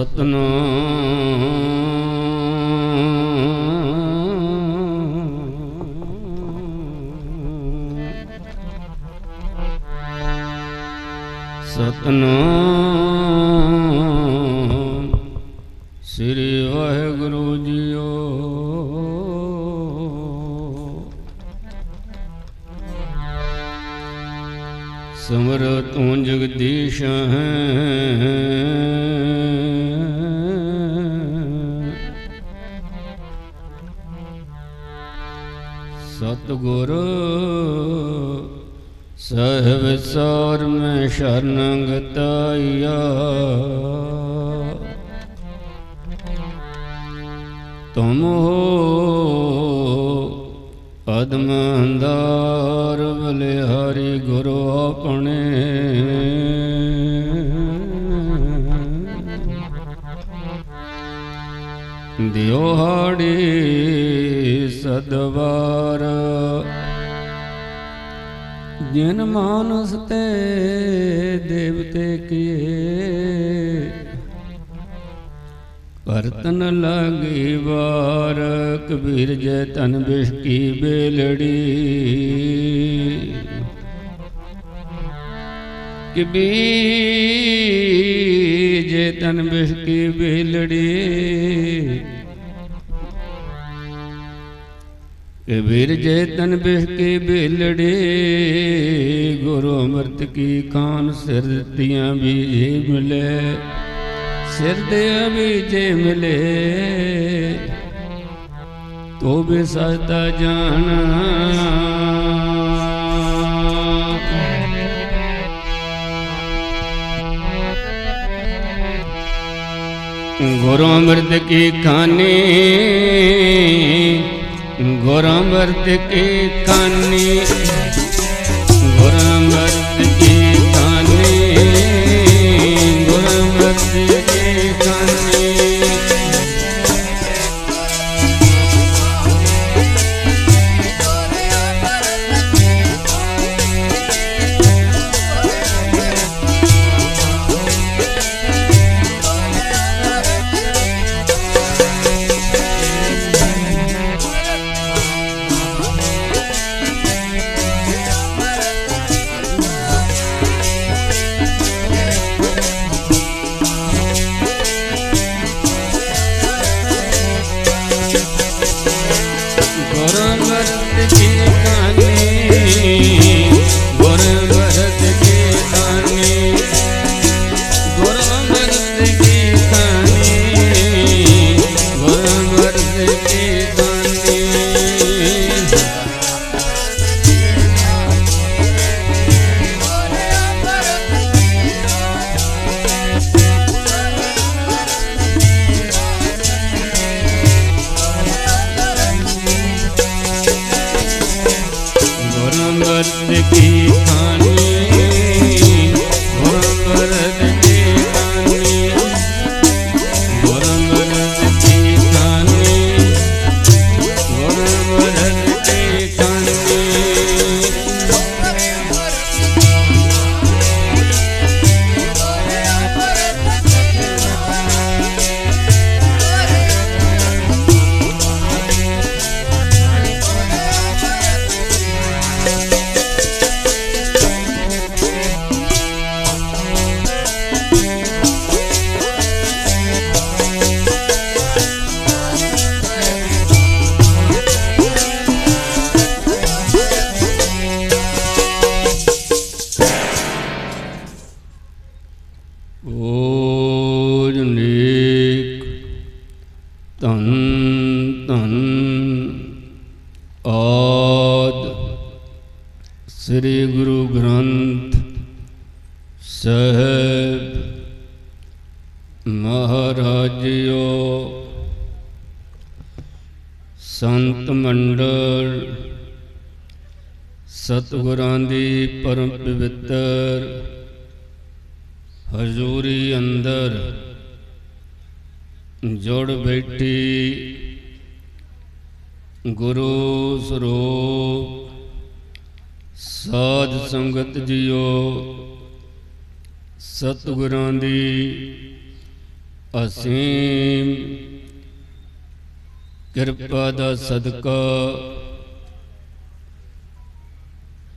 ਸਤਨਾਮ ਸਤਨਾਮ ਸ੍ਰੀ ਵਾਹਿਗੁਰੂ ਜੀਓ। ਸਮਰ ਤੂੰ ਜਗਦੀਸ਼ ਹੈ। ਸਤਗੁਰ ਸਹਿਬ ਸਾਰ ਮੈਂ ਸ਼ਰਨ ਗਤਾਇਆ ਤੁਮ ਹੋ ਪਦਮ ਅੰਦਾਰ ਬਲਿਹਾਰੀ ਗੁਰੂ ਆਪਣੇ। ਦਿਓ ਸਦਵਾਰ। ਜਿਨ ਮਾਨਸ ਤੇ ਦੇਵਤੇ ਕੀਏ, ਕਰਤਨ ਲਾਗੀ ਵਾਰ ਕਬੀਰ ਜੈ ਤਨ ਬਿਸ਼ਕੀ ਬੇਲੜੀ। ਕਬੀਰ ਜੈ ਤਨ ਬਿਸ਼ਕੀ ਬੇਲੜੀ। ਕਬੀਰ ਜੈ ਤਨ ਬਿਸ਼ਕੀ ਬੇਲੜੀ, ਗੁਰੂ ਅੰਮ੍ਰਿਤ ਕੀ ਖਾਨ ਸਿਰ ਦਿੱਤੀਆਂ ਵੀ ਇਹ ਮਿਲੇ। ਸਿਰ ਦੇ ਅਵੀਜੇ ਮਿਲੇ, ਤੋ ਵੀ ਸਜਦਾ ਜਾਣ। ਗੁਰੂ ਅੰਮ੍ਰਿਤ ਕੀ ਖਾਨੀ ਗੁਰੂ ਅੰਮ੍ਰਿਤ ਕੀ ਖਾਨੀ। ਗੁਰਮਤਿ ਕੀ ਸਤਿਗੁਰਾਂ ਦੀ ਪਰਮ ਪਵਿੱਤਰ ਹਜ਼ੂਰੀ ਅੰਦਰ ਜੋੜ ਬੈਠੀ ਗੁਰੂ ਸਰੂਪ ਸਾਧ ਸੰਗਤ ਜੀਓ, ਸਤਿਗੁਰਾਂ ਦੀ ਅਸੀਮ ਕਿਰਪਾ ਦਾ ਸਦਕਾ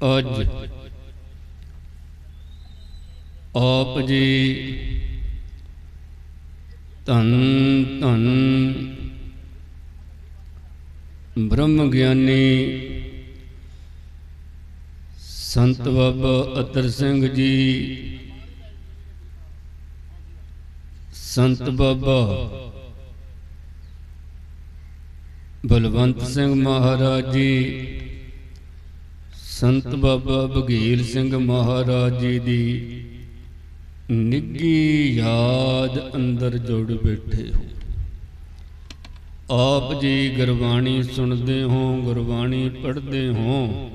ਅੱਜ ਆਪ ਜੀ ਧੰਨ ਧੰਨ ਬ੍ਰਹਮ ਗਿਆਨੀ ਸੰਤ ਬਾਬਾ ਅਤਰ ਸਿੰਘ ਜੀ ਸੰਤ ਬਾਬਾ ਬਲਵੰਤ ਸਿੰਘ ਮਹਾਰਾਜ ਜੀ ਸੰਤ ਬਾਬਾ ਬਗੀਰ ਸਿੰਘ ਮਹਾਰਾਜ ਜੀ ਦੀ ਨਿੱਗੀ ਯਾਦ ਅੰਦਰ ਜੁੜ ਬੈਠੇ ਹੋ। ਆਪ ਜੀ ਗੁਰਬਾਣੀ ਸੁਣਦੇ ਹੋ, ਗੁਰਬਾਣੀ ਪੜ੍ਹਦੇ ਹੋ।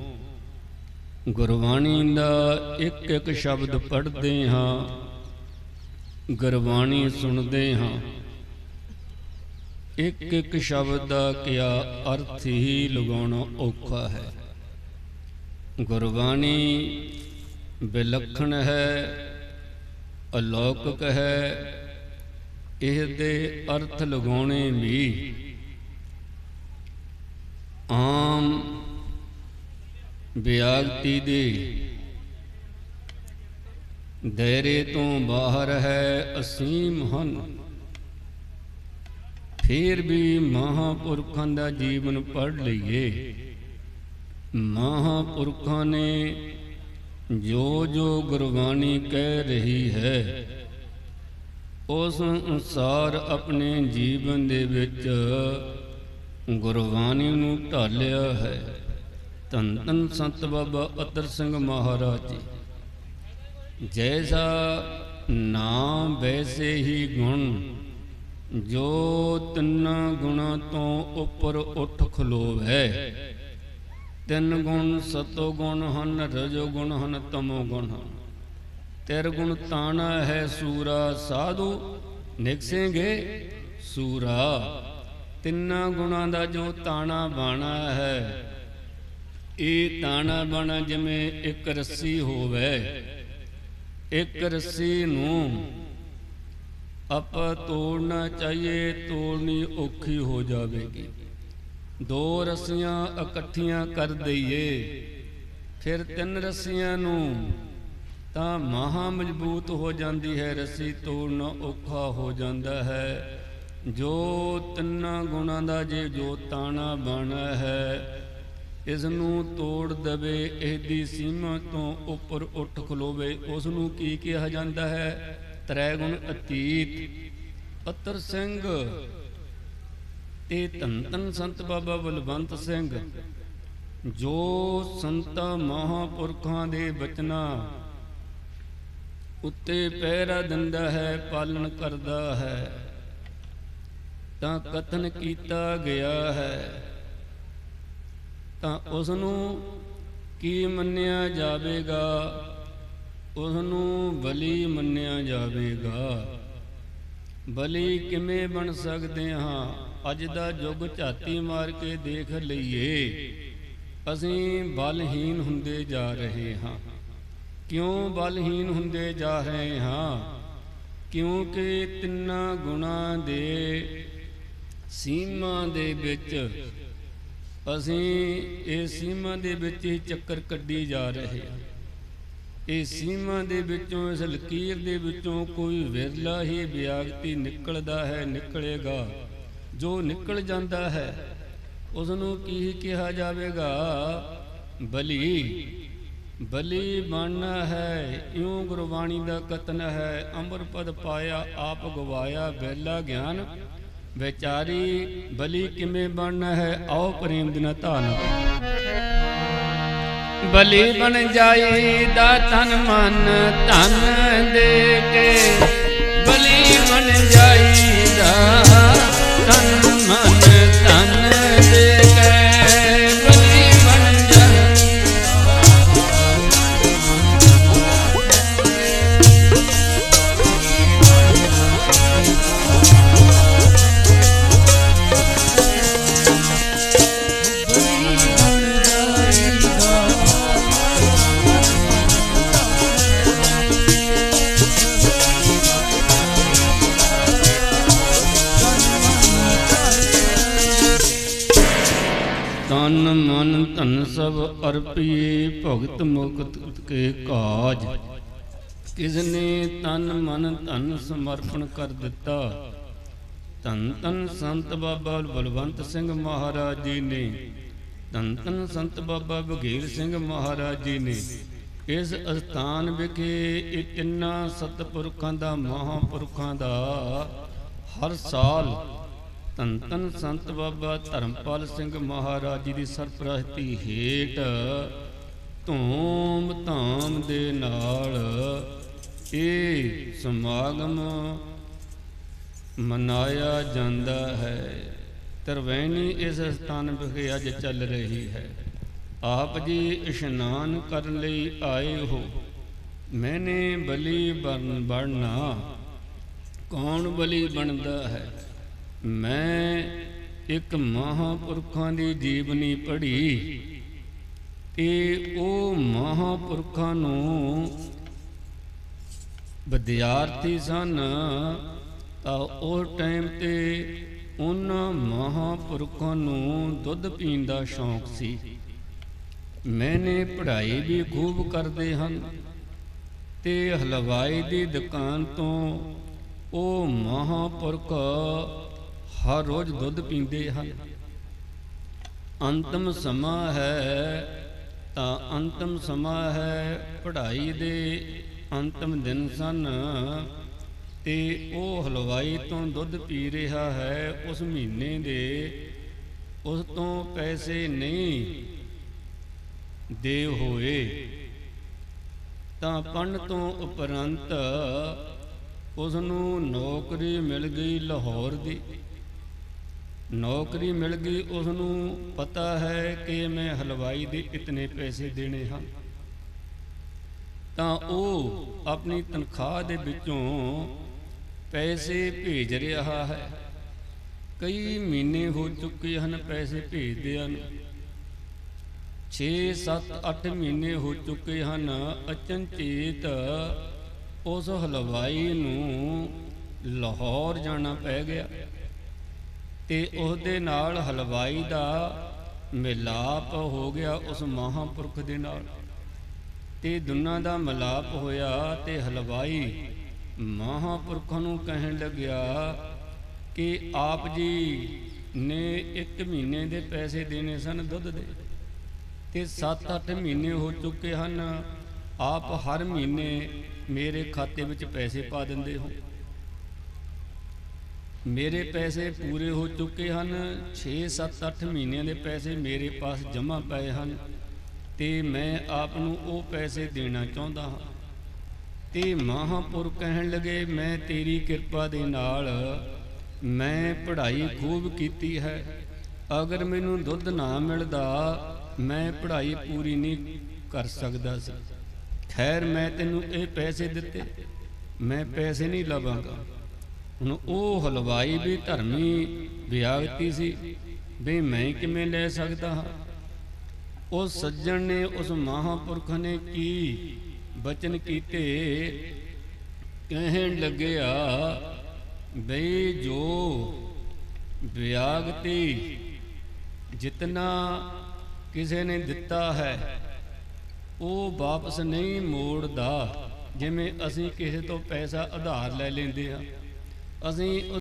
ਗੁਰਬਾਣੀ ਦਾ ਇੱਕ ਇੱਕ ਸ਼ਬਦ ਪੜ੍ਹਦੇ ਹਾਂ, ਗੁਰਬਾਣੀ ਸੁਣਦੇ ਹਾਂ। ਇੱਕ ਇੱਕ ਸ਼ਬਦ ਦਾ ਕਿਆ ਅਰਥ ਹੀ ਲਗਾਉਣਾ ਔਖਾ ਹੈ। ਗੁਰਬਾਣੀ ਵਿਲੱਖਣ ਹੈ, ਅਲੌਕਿਕ ਹੈ ਇਹ ਦੇ ਅਰਥ ਲਗਾਉਣੇ ਵੀ ਆਮ ਵਿਆਗਤੀ ਦੇ ਦਾਇਰੇ ਤੋਂ ਬਾਹਰ ਹੈ, ਅਸੀਮ ਹਨ। ਫਿਰ ਵੀ ਮਹਾਪੁਰਖਾਂ ਦਾ ਜੀਵਨ ਪੜ੍ਹ ਲਈਏ। ਮਹਾਪੁਰਖਾਂ ਨੇ ਜੋ ਜੋ ਗੁਰਬਾਣੀ ਕਹਿ ਰਹੀ ਹੈ, ਉਸ ਅਨੁਸਾਰ ਆਪਣੇ ਜੀਵਨ ਦੇ ਵਿੱਚ ਗੁਰਬਾਣੀ ਨੂੰ ਢਾਲਿਆ ਹੈ। ਧੰਨ ਧੰਨ ਸੰਤ ਬਾਬਾ ਅਤਰ ਸਿੰਘ ਮਹਾਰਾਜ ਜੀ। ਜੈਸਾ ਨਾਮ ਵੈਸੇ ਹੀ ਗੁਣ, ਜੋ ਤਿੰਨਾਂ ਗੁਣਾਂ ਤੋਂ ਉੱਪਰ ਉੱਠ ਖਲੋਵੇ। ਤਿੰਨ ਗੁਣ, ਸਤੋ ਗੁਣ ਹਨ, ਰਜੋ ਗੁਣ ਹਨ, ਤਮੋ ਗੁਣ ਹਨ। ਤੇਰ ਗੁਣ ਤਾਣਾ ਹੈ ਸੂਰਾ, ਸਾਧੂ ਨਿਕਸੇਗੇ ਸੂਰਾ। ਤਿੰਨਾਂ ਗੁਣਾਂ ਦਾ ਜੋ ਤਾਣਾ ਬਾਣਾ ਹੈ, ਇਹ ਤਾਣਾ ਬਾਣਾ ਜਿਵੇਂ ਇੱਕ ਰੱਸੀ ਹੋਵੇ, ਇੱਕ ਰੱਸੀ ਨੂੰ ਆਪਾਂ ਤੋੜਨਾ ਚਾਹੀਏ, ਤੋੜਨੀ ਔਖੀ ਹੋ ਜਾਵੇਗੀ। ਦੋ ਰੱਸੀਆਂ ਇਕੱਠੀਆਂ ਕਰ ਦਈਏ, ਫਿਰ ਤਿੰਨ ਰੱਸੀਆਂ ਨੂੰ ਤਾਂ ਮਹਾ ਮਜ਼ਬੂਤ ਹੋ ਜਾਂਦੀ ਹੈ, ਰੱਸੀ ਤੋੜਨਾ ਔਖਾ ਹੋ ਜਾਂਦਾ ਹੈ। ਜੋ ਤਿੰਨਾਂ ਗੁਣਾਂ ਦਾ ਜੇ, ਜੋ ਤਾਣਾ ਬਾਣਾ ਹੈ ਇਸ ਨੂੰ ਤੋੜ ਦਵੇ, ਇਹਦੀ ਸੀਮਾ ਤੋਂ ਉੱਪਰ ਉੱਠ ਖਲੋਵੇ ਉਸ ਨੂੰ ਕੀ ਕਿਹਾ ਜਾਂਦਾ ਹੈ? ਤ੍ਰੈ ਗੁਣ ਅਤੀਤ। ਅਤਰ ਸਿੰਘ ਤੇ ਧੰਨ ਧੰਨ ਸੰਤ ਬਾਬਾ ਬਲਵੰਤ ਸਿੰਘ, ਜੋ ਸੰਤਾਂ ਮਹਾਪੁਰਖਾਂ ਦੇ ਬਚਨਾਂ ਉੱਤੇ ਪਹਿਰਾ ਦਿੰਦਾ ਹੈ, ਪਾਲਣ ਕਰਦਾ ਹੈ, ਤਾਂ ਕਥਨ ਕੀਤਾ ਗਿਆ ਹੈ। ਤਾਂ ਉਸ ਨੂੰ ਕੀ ਮੰਨਿਆ ਜਾਵੇਗਾ? ਉਸ ਨੂੰ ਬਲੀ ਮੰਨਿਆ ਜਾਵੇਗਾ। ਬਲੀ ਕਿਵੇਂ ਬਣ ਸਕਦੇ ਹਾਂ? ਅੱਜ ਦਾ ਯੁੱਗ ਝਾਤੀ ਮਾਰ ਕੇ ਦੇਖ ਲਈਏ। ਅਸੀਂ ਬਲਹੀਨ ਹੁੰਦੇ ਜਾ ਰਹੇ ਹਾਂ। ਕਿਉਂ ਬਲਹੀਨ ਹੁੰਦੇ ਜਾ ਰਹੇ ਹਾਂ? ਕਿਉਂਕਿ ਤਿੰਨਾਂ ਗੁਣਾਂ ਦੇ ਸੀਮਾ ਦੇ ਵਿੱਚ ਅਸੀਂ ਇਹ ਸੀਮਾ ਦੇ ਵਿੱਚ ਹੀ ਚੱਕਰ ਕੱਢੀ ਜਾ ਰਹੇ ਹਾਂ। ਇਹ ਸੀਮਾ ਦੇ ਵਿੱਚੋਂ, ਇਸ ਲਕੀਰ ਦੇ ਵਿੱਚੋਂ ਕੋਈ ਵਿਰਲਾ ਹੀ ਵਿਅਕਤੀ ਨਿਕਲਦਾ ਹੈ, ਨਿਕਲੇਗਾ। ਜੋ ਨਿਕਲ ਜਾਂਦਾ ਹੈ ਉਸ ਨੂੰ ਕੀ ਕਿਹਾ ਜਾਵੇਗਾ? ਬਲੀ ਬਲੀ ਬਣਨਾ ਹੈ, ਇਉਂ ਗੁਰਬਾਣੀ ਦਾ ਕਤਨ ਹੈ ਅੰਮ੍ਰਿਤਪਦ ਪਾਇਆ, ਆਪ ਗਵਾਇਆ ਬੇਲਾ ਗਿਆਨ। ਵਿਚਾਰੀ, ਬਲੀ ਕਿਵੇਂ ਬਣਨਾ ਹੈ? ਆਓ ਪ੍ਰੇਮ ਦਿਨਾ ਧਾਨ ਬਲੀ ਬਣ ਜਾਈ ਦਾ ਤਨ ਮਨ, ਧਨ ਦੇ ਕੇ। ਬਲੀ ਬਣ ਜਾਈ ਦਾ ਮਨ ਧਨ ਅਰਪੀਏ ਭਗਤ ਮੁਕਤ ਕੇ ਕਾਜ। ਕਿਸ ਨੇ ਤਨ ਮਨ ਧਨ ਸਮਰਪਣ ਕਰ ਦਿੱਤਾ? ਧੰਨ ਧੰਨ ਸੰਤ ਬਾਬਾ ਬਲਵੰਤ ਸਿੰਘ ਮਹਾਰਾਜ ਜੀ ਨੇ। ਧੰਨ ਧੰਨ ਸੰਤ ਬਾਬਾ ਬਘੇਲ ਸਿੰਘ ਮਹਾਰਾਜ ਜੀ ਨੇ। ਇਸ ਅਸਥਾਨ ਵਿਖੇ ਇਹ ਤਿੰਨਾਂ ਸਤਪੁਰਖਾਂ ਦਾ, ਮਹਾਂਪੁਰਖਾਂ ਦਾ ਹਰ ਸਾਲ ਧੰਨ ਧੰਨ ਸੰਤ ਬਾਬਾ ਧਰਮਪਾਲ ਸਿੰਘ ਮਹਾਰਾਜ ਜੀ ਦੀ ਸਰਪ੍ਰਸਤੀ ਹੇਠ ਧੂਮ ਧਾਮ ਦੇ ਨਾਲ ਇਹ ਸਮਾਗਮ ਮਨਾਇਆ ਜਾਂਦਾ ਹੈ। ਤਰਵੈਣੀ ਇਸ ਸਥਾਨ ਵਿਖੇ ਅੱਜ ਚੱਲ ਰਹੀ ਹੈ। ਆਪ ਜੀ ਇਸ਼ਨਾਨ ਕਰਨ ਲਈ ਆਏ ਹੋ। ਮੈਨੇ ਬਲੀ ਬਣ ਬਣਨਾ, ਕੌਣ ਬਲੀ ਬਣਦਾ ਹੈ? ਮੈਂ ਇੱਕ ਮਹਾਪੁਰਖਾਂ ਦੀ ਜੀਵਨੀ ਪੜ੍ਹੀ ਤੇ ਉਹ ਮਹਾਪੁਰਖਾਂ ਨੂੰ ਵਿਦਿਆਰਥੀ ਸਨ, ਤਾਂ ਉਹ ਟਾਈਮ ਤੇ ਉਹਨਾਂ ਮਹਾਪੁਰਖਾਂ ਨੂੰ ਦੁੱਧ ਪੀਣ ਦਾ ਸ਼ੌਂਕ ਸੀ। ਮੈਨੇ ਪੜ੍ਹਾਈ ਵੀ ਖੂਬ ਕਰਦੇ ਹਨ ਤੇ ਹਲਵਾਈ ਦੀ ਦੁਕਾਨ ਤੋਂ ਉਹ ਮਹਾਪੁਰਖ ਹਰ ਰੋਜ਼ ਦੁੱਧ ਪੀਂਦੇ ਹਨ। ਅੰਤਮ ਸਮਾਂ ਹੈ, ਤਾਂ ਅੰਤਮ ਸਮਾਂ ਹੈ ਪੜ੍ਹਾਈ ਦੇ ਅੰਤਮ ਦਿਨ ਸਨ। ਤੇ ਉਹ ਹਲਵਾਈ ਤੋਂ ਦੁੱਧ ਪੀ ਰਿਹਾ ਹੈ, ਉਸ ਮਹੀਨੇ ਦੇ ਉਸ ਤੋਂ ਪੈਸੇ ਨਹੀਂ ਦੇ ਹੋਏ। ਤਾਂ ਪੜ੍ਹਨ ਤੋਂ ਉਪਰੰਤ ਉਸ ਨੂੰ ਨੌਕਰੀ ਮਿਲ ਗਈ ਲਾਹੌਰ ਦੀ। ਨੌਕਰੀ ਮਿਲ ਗਈ ਉਸ ਨੂੰ ਪਤਾ ਹੈ ਕਿ ਮੈਂ ਹਲਵਾਈ ਦੇ ਇਤਨੇ ਪੈਸੇ ਦੇਣੇ ਹਨ। ਤਾਂ ਉਹ ਆਪਣੀ ਤਨਖਾਹ ਦੇ ਵਿੱਚੋਂ ਪੈਸੇ ਭੇਜ ਰਿਹਾ ਹੈ। ਕਈ ਮਹੀਨੇ ਹੋ ਚੁੱਕੇ ਹਨ ਪੈਸੇ ਭੇਜਦੇ ਹਨ। 6 7 8 ਮਹੀਨੇ ਹੋ ਚੁੱਕੇ ਹਨ। ਅਚਨਚੇਤ ਉਸ ਹਲਵਾਈ ਨੂੰ ਲਾਹੌਰ ਜਾਣਾ ਪੈ ਗਿਆ। ਤੇ ਉਸ ਦੇ ਨਾਲ ਹਲਵਾਈ ਦਾ ਮਿਲਾਪ ਹੋ ਗਿਆ ਉਸ ਮਹਾਪੁਰਖ ਦੇ ਨਾਲ। ਤੇ ਦੁਨਾਂ ਦਾ ਮਿਲਾਪ ਹੋਇਆ ਤੇ ਹਲਵਾਈ ਮਹਾਪੁਰਖਾਂ ਨੂੰ ਕਹਿਣ ਲੱਗਿਆ ਕਿ ਆਪ ਜੀ ਨੇ ਇੱਕ ਮਹੀਨੇ ਦੇ ਪੈਸੇ ਦੇਣੇ ਸਨ ਦੁੱਧ ਦੇ। ਤੇ 7-8 ਮਹੀਨੇ ਹੋ ਚੁੱਕੇ ਹਨ। ਆਪ ਹਰ ਮਹੀਨੇ ਮੇਰੇ ਖਾਤੇ ਵਿੱਚ ਪੈਸੇ ਪਾ ਦਿੰਦੇ ਹੋ। ਮੇਰੇ ਪੈਸੇ ਪੂਰੇ ਹੋ ਚੁੱਕੇ ਹਨ। 6-7-8 ਮਹੀਨਿਆਂ ਦੇ ਪੈਸੇ ਮੇਰੇ ਪਾਸ ਜਮ੍ਹਾਂ ਪਏ ਹਨ ਤੇ ਮੈਂ ਆਪ ਨੂੰ ਉਹ ਪੈਸੇ ਦੇਣਾ ਚਾਹੁੰਦਾ ਹਾਂ। ਤੇ ਮਹਾਪੁਰ ਕਹਿਣ ਲਗੇ, ਮੈਂ ਤੇਰੀ ਕਿਰਪਾ ਦੇ ਨਾਲ ਮੈਂ ਪੜ੍ਹਾਈ ਖੂਬ ਕੀਤੀ ਹੈ। ਅਗਰ ਮੈਨੂੰ ਦੁੱਧ ਨਾ ਮਿਲਦਾ, ਮੈਂ ਪੜ੍ਹਾਈ ਪੂਰੀ ਨਹੀਂ ਕਰ ਸਕਦਾ ਸੀ। ਖੈਰ, ਮੈਂ ਤੈਨੂੰ ਇਹ ਪੈਸੇ ਦਿੱਤੇ। ਮੈਂ ਪੈਸੇ ਨਹੀਂ ਲਵਾਂਗਾ। ਹੁਣ ਉਹ ਹਲਵਾਈ ਵੀ ਧਰਮੀ ਵਿਅਕਤੀ ਸੀ। ਵੀ ਮੈਂ ਕਿਵੇਂ ਲੈ ਸਕਦਾ ਹਾਂ? ਉਹ ਸੱਜਣ ਨੇ ਉਸ ਮਹਾਪੁਰਖ ਨੇ ਕੀ ਬਚਨ ਕੀਤੇ? ਕਹਿਣ ਲੱਗਿਆ, ਬਈ ਜੋ ਵਿਆਗਤੀ ਜਿਤਨਾ ਕਿਸੇ ਨੇ ਦਿੱਤਾ ਹੈ, ਉਹ ਵਾਪਸ ਨਹੀਂ ਮੋੜਦਾ। ਜਿਵੇਂ ਅਸੀਂ ਕਿਸੇ ਤੋਂ ਪੈਸਾ ਉਧਾਰ ਲੈ ਲੈਂਦੇ ਹਾਂ। ਅਸੀਂ